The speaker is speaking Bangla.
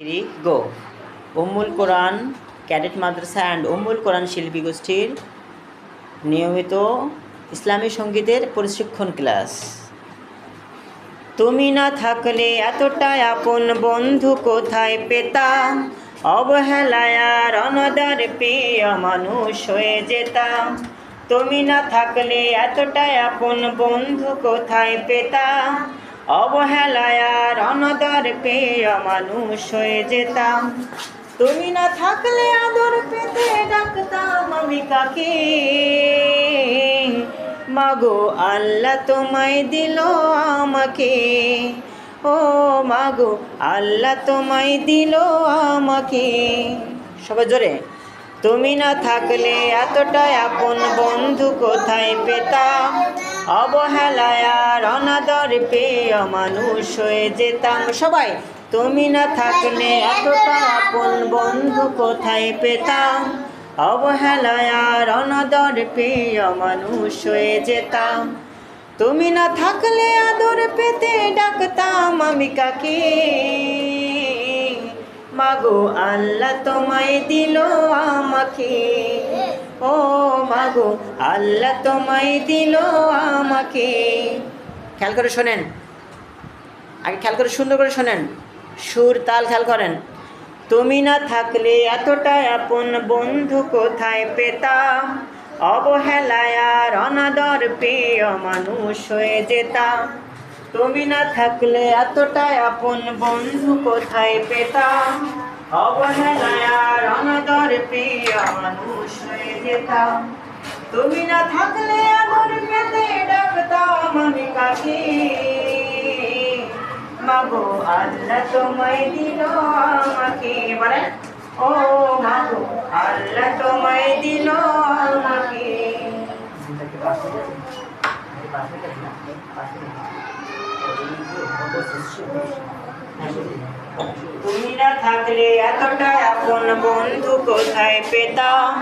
Three go Ummul Quran, cadet Madrasa and উম্মুল কোরআন শিল্পী গোষ্ঠীর নিয়মিত ইসলামী সঙ্গীতের প্রশিক্ষণ ক্লাস। তুমি না থাকলে এতটা আপন বন্ধু কোথায় পেতাম অবহেলায় আর অনদার প্রিয় মানুষ হয়ে যেতাম তুমি না থাকলে এতটা আপন বন্ধু কোথায় পেতাম অবহেলায় আর অনদর প্রিয় মানুষ হয়ে যেতাম। তুমি না থাকলে আদর পেতে ডাকতাম আমি কাকে? মাগো আল্লাহ তোমায় দিল আমাকে। ও মাগো আল্লাহ তোমায় দিল আমাকে। সবাই জোরে, তুমি না থাকলে এতটা আপন বন্ধু কোথায় পেতাম? অবহেলায় অনাদর পেয়ে মানুষ হয়ে যেতাম। সবাই, তুমি না থাকলে এতটা আপন বন্ধু কোথায় পেতাম? অবহেলায় অনাদর পেয়ে মানুষ হয়ে যেতাম। তুমি না থাকলে আদর পেতে ডাকতাম আমি কাকে? মাগো আল্লাহ তোমায় দিল আমাকে। ও মাগো আল্লাহ তোমায় দিল আমাকে খেয়াল করে শোনেন। আগে খেয়াল করে সুন্দর করে শোনেন। সুর, তাল খেয়াল করেন। তুমি না থাকলে এতটা আপন বন্ধু কোথায় পেতাম? অবহেলায় আর অনাদর পেয়ে মানুষ হয়ে যেতাম। তুমি না থাকলে এতটা আপন বন্ধু কোথায় পেতাম? অবহেলায় আর অনাদর পেয়ে মানুষ হয়ে যেতাম। তুমি না থাকলে আদর পেতে ডাকতাম আমি কাকে মাগো, আল্লাহ তোমায় দিল আমাকে বলে ও মাগো, আল্লাহ তোমায় দিল আমাকে। তুমি না থাকলে এতটা আপন বন্ধু কোথায় পেতাম?